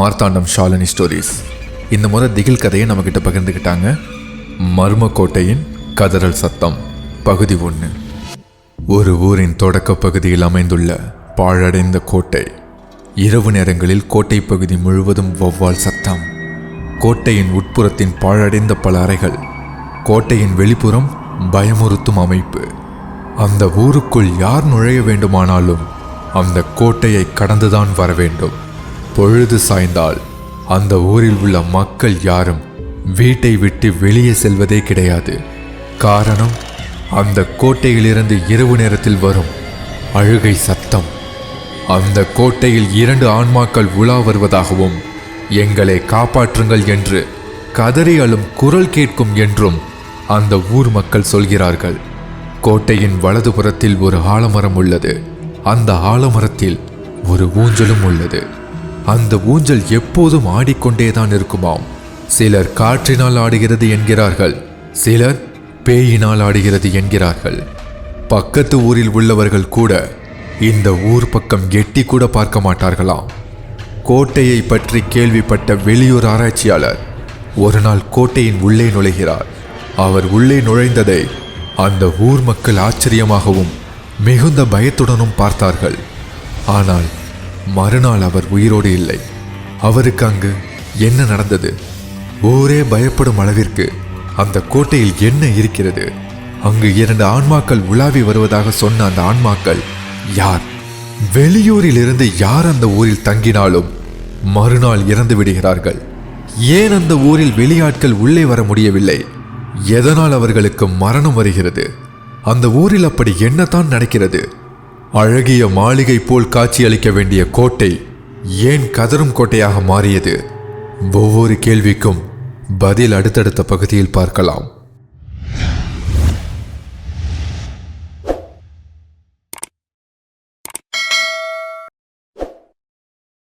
Marthandam Shalini stories இந்த முறை திகில் கதையை நம்மக்கிட்ட பகிர்ந்துக்கிட்டாங்க மர்மக்கோட்டையின் கதறல் சத்தம் பகுதி ஒன்று ஒரு ஊரின் தொடக்க பகுதியில் அமைந்துள்ள பாழடைந்த கோட்டை இரவு நேரங்களில் கோட்டை பகுதி முழுவதும் வௌவால் சத்தம். கோட்டையின் உட்புறத்தின் பாழடைந்த பல அறைகள் கோட்டையின் வெளிப்புறம் பயமுறுத்தும் அமைப்பு. அந்த ஊருக்குள் யார் நுழைய வேண்டுமானாலும் அந்த கோட்டையை கடந்துதான் வர வேண்டும். பொழுது சாய்ந்தால் அந்த ஊரில் உள்ள மக்கள் யாரும் வீட்டை விட்டு வெளியே செல்வதே கிடையாது. காரணம் அந்த கோட்டையிலிருந்து இரவு நேரத்தில் வரும் அழுகை சத்தம். அந்த கோட்டையில் இரண்டு ஆன்மாக்கள் உலா வருவதாகவும் எங்களை காப்பாற்றுங்கள் என்று கதறி அழும் குரல் கேட்கும் என்றும் அந்த ஊர் மக்கள் சொல்கிறார்கள். கோட்டையின் வலதுபுறத்தில் ஒரு ஆலமரம் உள்ளது. அந்த ஆலமரத்தில் ஒரு ஊஞ்சலும் உள்ளது. அந்த ஊஞ்சல் எப்போதும் ஆடிக்கொண்டேதான் இருக்குமாம். சிலர் காற்றினால் ஆடுகிறது என்கிறார்கள் சிலர் பேயினால் ஆடுகிறது என்கிறார்கள். பக்கத்து ஊரில் உள்ளவர்கள் கூட இந்த ஊர் பக்கம் எட்டி கூட பார்க்க மாட்டார்களாம். கோட்டையை பற்றி கேள்விப்பட்ட வெளியூர் ஆராய்ச்சியாளர் ஒரு நாள் கோட்டையின் உள்ளே நுழைகிறார். அவர் உள்ளே நுழைந்ததை அந்த ஊர் மக்கள் ஆச்சரியமாகவும் மிகுந்த பயத்துடனும் பார்த்தார்கள். ஆனால் மறுநாள் அவர் உயிரோடு இல்லை. அவருக்கு அங்கு என்ன நடந்தது? ஊரே பயப்படும் அளவிற்கு அந்த கோட்டையில் என்ன இருக்கிறது? அங்கு இரண்டு ஆன்மாக்கள் உலாவி வருவதாக சொன்ன அந்த ஆன்மாக்கள் யார்? வெளியூரிலிருந்து யார் அந்த ஊரில் தங்கினாலும் மறுநாள் இறந்து விடுகிறார்கள். ஏன் அந்த ஊரில் வெளியாட்கள் உள்ளே வர முடியவில்லை? எதனால் அவர்களுக்கு மரணம் வருகிறது? அந்த ஊரில் அப்படி என்னதான் நடக்கிறது? அழகிய மாளிகை போல் காட்சியளிக்க வேண்டிய கோட்டை ஏன் கதரும் கோட்டையாக மாறியது? ஒவ்வொரு கேள்விக்கும் பதில் அடுத்தடுத்த பகுதியில் பார்க்கலாம்.